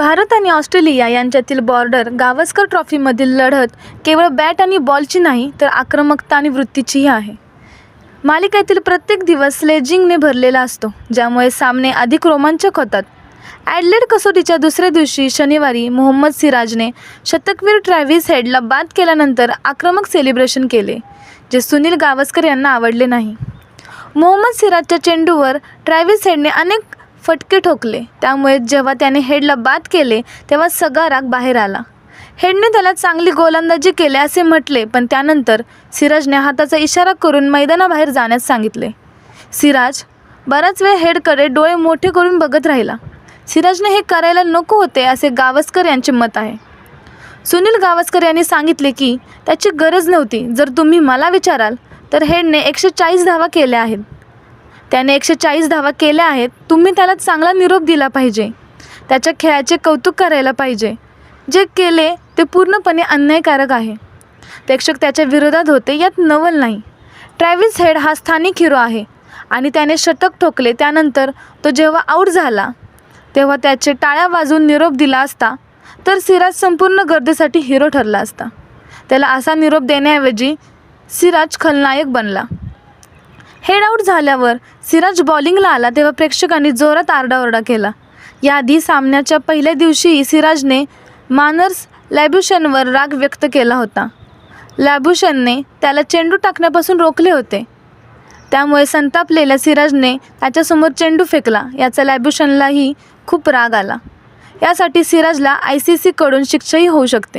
भारत आणि ऑस्ट्रेलिया यांच्यातील बॉर्डर गावस्कर ट्रॉफीमधील लढत केवळ बॅट आणि बॉलची नाही तर आक्रमकता आणि वृत्तीचीही आहे. मालिकेतील प्रत्येक दिवस स्लेजिंगने भरलेला असतो ज्यामुळे सामने अधिक रोमांचक होतात. ॲडलेड कसोटीच्या दुसऱ्या दिवशी शनिवारी मोहम्मद सिराजने शतकवीर ट्रॅव्हिस हेडला बाद केल्यानंतर आक्रमक सेलिब्रेशन केले जे सुनील गावस्कर यांना आवडले नाही. मोहम्मद सिराजच्या चेंडूवर ट्रॅव्हिस हेडने अनेक फटके ठोकले. त्यामुळे जेव्हा त्याने हेडला बाद केले तेव्हा सगळा राग बाहेर आला. हेडने त्याला चांगली गोलंदाजी केली असे म्हटले पण त्यानंतर सिराजने हाताचा इशारा करून मैदानाबाहेर जाण्यास सांगितले. सिराज बराच वेळ हेडकडे डोळे मोठे करून बघत राहिला. सिराजने हे करायला नको होते असे गावस्कर यांचे मत आहे. सुनील गावस्कर यांनी सांगितले की त्याची गरज नव्हती. जर तुम्ही मला विचाराल तर हेडने एकशे चाळीस धावा केल्या आहेत. त्याने एकशे चाळीस धावा केल्या आहेत. तुम्ही त्याला चांगला निरोप दिला पाहिजे. त्याच्या खेळाचे कौतुक करायला पाहिजे. जे केले ते पूर्णपणे अन्यायकारक आहे. प्रेक्षक त्याच्या विरोधात होते यात नवल नाही. ट्रॅव्हिस हेड हा स्थानिक हिरो आहे आणि त्याने शतक ठोकले. त्यानंतर तो जेव्हा आऊट झाला तेव्हा त्याचे टाळ्या वाजून निरोप दिला असता तर सिराज संपूर्ण गर्दीसाठी हिरो ठरला असता. त्याला असा निरोप देण्याऐवजी सिराज खलनायक बनला. हेड आऊट झाल्यावर सिराज बॉलिंगला आला तेव्हा प्रेक्षकांनी जोरात आरडाओरडा केला. याआधी सामन्याच्या पहिल्या दिवशी सिराजने मानर्स लॅब्युशनवर राग व्यक्त केला होता. लॅब्युशनने त्याला चेंडू टाकण्यापासून रोखले होते. त्यामुळे संतापलेल्या सिराजने त्याच्यासमोर चेंडू फेकला याचा लॅब्युशनलाही खूप राग आला. यासाठी सिराजला आय सी सीकडून शिक्षाही होऊ शकते.